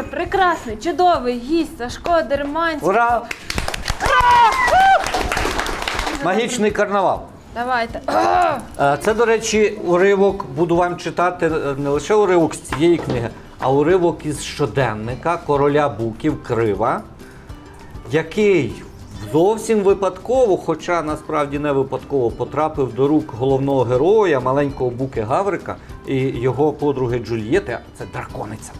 прекрасний, чудовий гість Сашко Дерманський. Ура! Магічний карнавал. Давайте. Е, Це, до речі, уривок буду вам читати е, не лише уривок з цієї книги, а уривок із щоденника короля Буків Крива, який зовсім випадково, хоча насправді не випадково, потрапив до рук головного героя, маленького Буки Гаврика і його подруги Джульєти, це дракониця.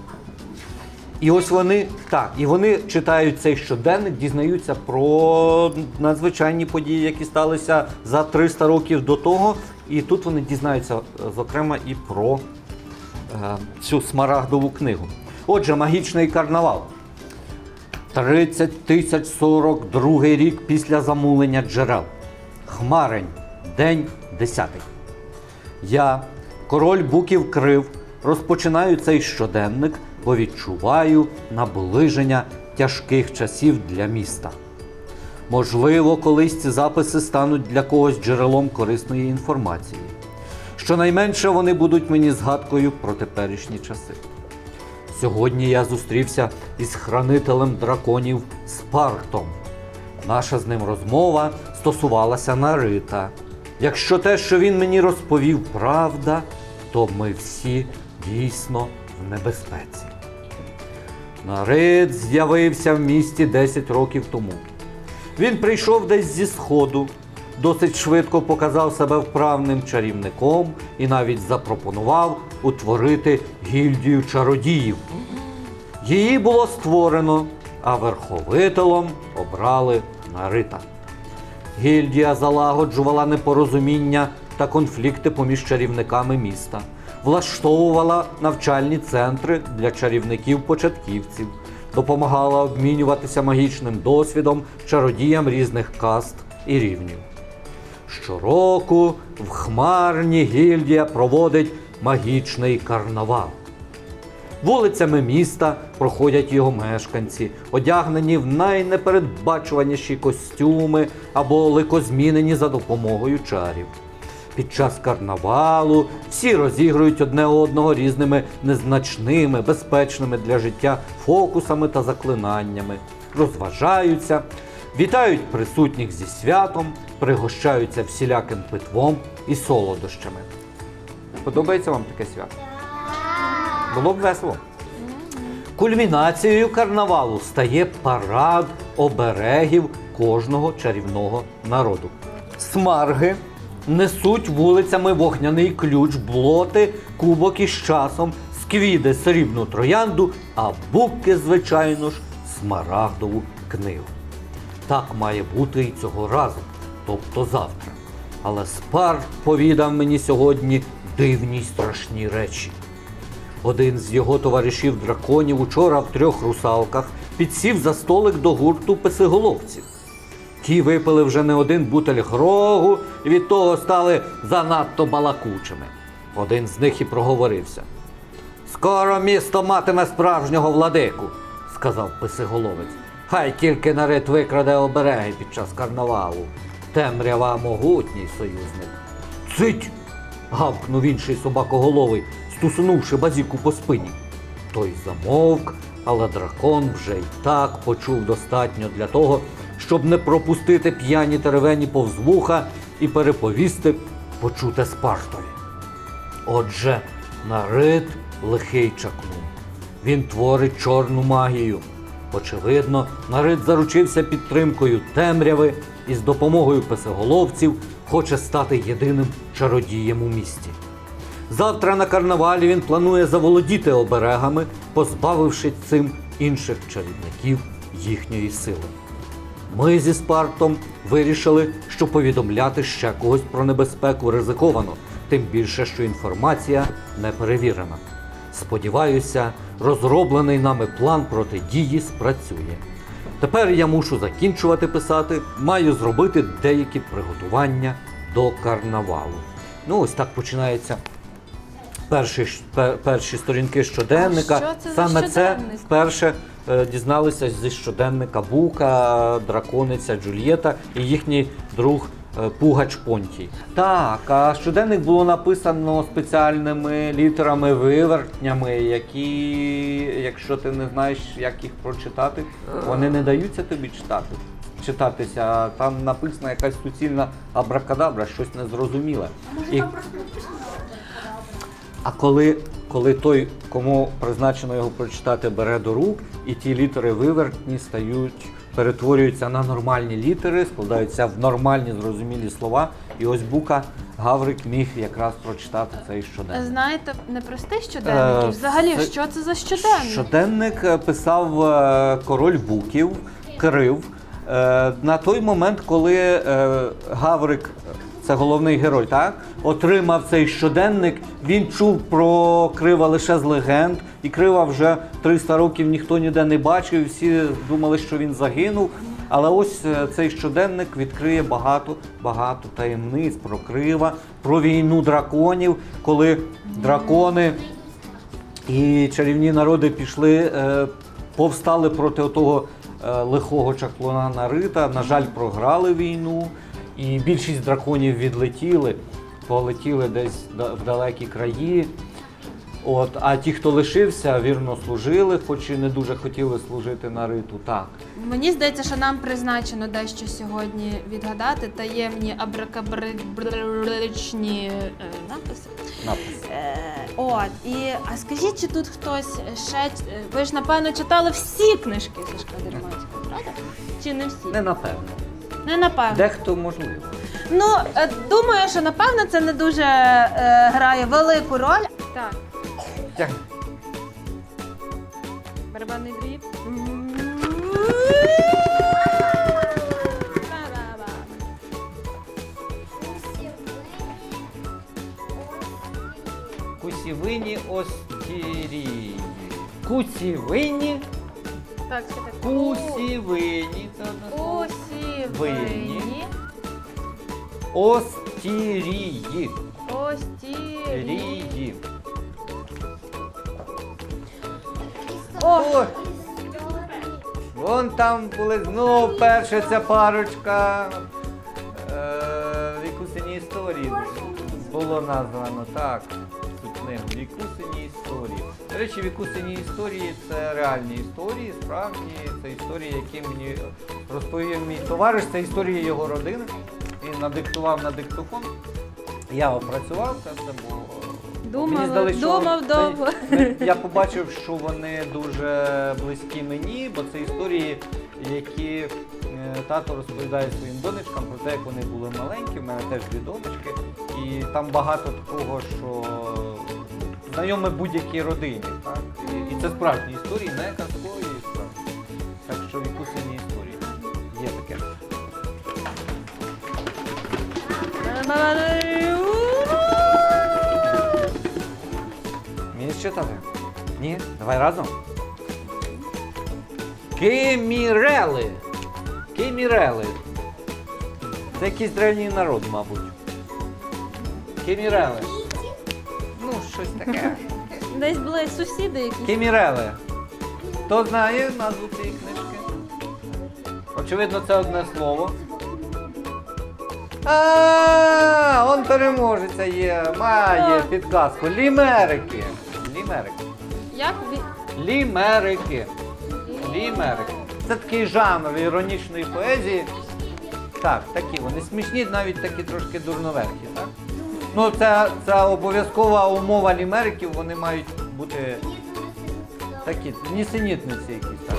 І ось вони так, і вони читають цей щоденник, дізнаються про надзвичайні події, які сталися за 300 років до того. І тут вони дізнаються, е, зокрема, і про е, цю смарагдову книгу. Отже, магічний карнавал. 30 тисяч 42 рік після замулення джерел. Хмарень, день 10. Я, король буків крив, розпочинаю цей щоденник, бо відчуваю наближення тяжких часів для міста. Можливо, колись ці записи стануть для когось джерелом корисної інформації. Щонайменше вони будуть мені згадкою про теперішні часи. Сьогодні я зустрівся із хранителем драконів Спартом. Наша з ним розмова стосувалася Нарита. Якщо те, що він мені розповів, правда, то ми всі дійсно в небезпеці. Нарит з'явився в місті 10 років тому. Він прийшов десь зі сходу, досить швидко показав себе вправним чарівником і навіть запропонував утворити гільдію чародіїв. Її було створено, а верховителом обрали Нарита. Гільдія залагоджувала непорозуміння та конфлікти поміж чарівниками міста, влаштовувала навчальні центри для чарівників-початківців, допомагала обмінюватися магічним досвідом чародіям різних каст і рівнів. Щороку в Хмарні гільдія проводить магічний карнавал. Вулицями міста проходять його мешканці, одягнені в найнепередбачуваніші костюми або ликозмінені за допомогою чарів. Під час карнавалу всі розігрують одне одного різними незначними, безпечними для життя фокусами та заклинаннями, розважаються, вітають присутніх зі святом, пригощаються всіляким питвом і солодощами. Подобається вам таке свято? Було б весело. Кульмінацією карнавалу стає парад оберегів кожного чарівного народу. Смарги несуть вулицями вогняний ключ, блоти, кубок із часом, сквіди срібну троянду, а буки, звичайно ж, смарагдову книгу. Так має бути і цього разу, тобто завтра. Але Спарт повідав мені сьогодні дивні й страшні речі. Один з його товаришів драконів учора в трьох русалках підсів за столик до гурту песиголовців. Ті випили вже не один бутель грогу і від того стали занадто балакучими. Один з них і проговорився. Скоро місто матиме справжнього владику, сказав писиголовець. Хай тільки нарит викраде обереги під час карнавалу. Темрява могутній союзник. Цить! гавкнув інший собакоголовий, стусунувши базіку по спині. Той замовк, але дракон вже й так почув достатньо для того, щоб не пропустити п'яні теревені повз вуха і переповісти почуте Спартові. Отже, нарит лихий чаклун. Він творить чорну магію. Очевидно, нарит заручився підтримкою темряви і з допомогою песеголовців хоче стати єдиним чародієм у місті. Завтра на карнавалі він планує заволодіти оберегами, позбавивши цим інших чарівників їхньої сили. Ми зі Спартом вирішили, що повідомляти ще когось про небезпеку ризиковано, тим більше, що інформація не перевірена. Сподіваюся, розроблений нами план протидії спрацює. Тепер я мушу закінчувати писати, маю зробити деякі приготування до карнавалу. Ну, ось так починається перші, перші сторінки щоденника. Що це за Саме це щоденник? вперше е, дізналися зі щоденника Бука, дракониця Джульєта і їхній друг е, Пугач Понтій. Так, а щоденник було написано спеціальними літерами вивертнями, які, якщо ти не знаєш, як їх прочитати, вони не даються тобі читати. Читатися, там написана якась суцільна абракадабра, щось незрозуміле. І... А коли, коли той, кому призначено його прочитати, бере до рук, і ті літери вивертні стають, перетворюються на нормальні літери, складаються в нормальні зрозумілі слова. І ось Бука Гаврик міг якраз прочитати цей щоденник. Знаєте, не простий щоденник. Е, Взагалі, це- що це за щоденник? Щоденник е, писав е, король Буків, Кирив. Е, На той момент, коли е, Гаврик, це головний герой, так, отримав цей щоденник, він чув про Крива лише з легенд, і Крива вже 300 років ніхто ніде не бачив, всі думали, що він загинув. Але ось е, цей щоденник відкриє багато багато таємниць про Крива, про війну драконів, коли дракони і чарівні народи пішли, е, повстали проти того е, лихого чаклуна Нарита. На жаль, програли війну, і більшість драконів відлетіли, полетіли десь в далекі краї. От, а ті, хто лишився, вірно служили, хоч і не дуже хотіли служити Нариту. Так. Мені здається, що нам призначено дещо сьогодні відгадати таємні абракабричні написи. Напис. От, і а скажіть, чи тут хтось ще. Ви ж напевно читали всі книжки Сашка Дерманського, правда? Чи не всі? Не напевно. Не напевно. Дехто можливо. Ну, е, думаю, що напевно це не дуже е, грає велику роль. Так, Тягни. барабанний дріб. Кусівині остірії. Кусівині, Так, що таке? кусівині. Усівині. Остірії. Рії. О, Вон там були знову перша ця парочка. Е, Вікусині історії було названо так. Вікусині історії. До речі, вікусині історії це реальні історії, справді. Це історії, які мені розповів мій товариш, це історії його родини. Він надиктував на диктофон. Я опрацював це все, бо Думав, мені здалося, що думав це- довго. я побачив, що вони дуже близькі мені, бо це історії, які е, тато розповідає своїм донечкам про те, як вони були маленькі. У мене теж дві донечки. І там багато такого, що знайоме будь-якій родині. Так? І, і це справжні історії, не казкові справжні. Так що вікусині історії. Є таке. Мені читати? Ні? Давай разом. Кемірели. Кемірели. Це якийсь древній народ, мабуть. Кемірели. Щось таке. Десь були сусіди якісь. Кемірели. Хто знає назву цієї книжки? Очевидно, це одне слово. А, он переможеця є, має підказку. Лімерики. Лімерики. Як ві... Лімерики. Лімерики. Це такий жанр іронічної поезії. Так, такі вони смішні, навіть такі трошки дурноверхі, так? Ну це, це обов'язкова умова лімериків, вони мають бути такі нісенітниці якісь так.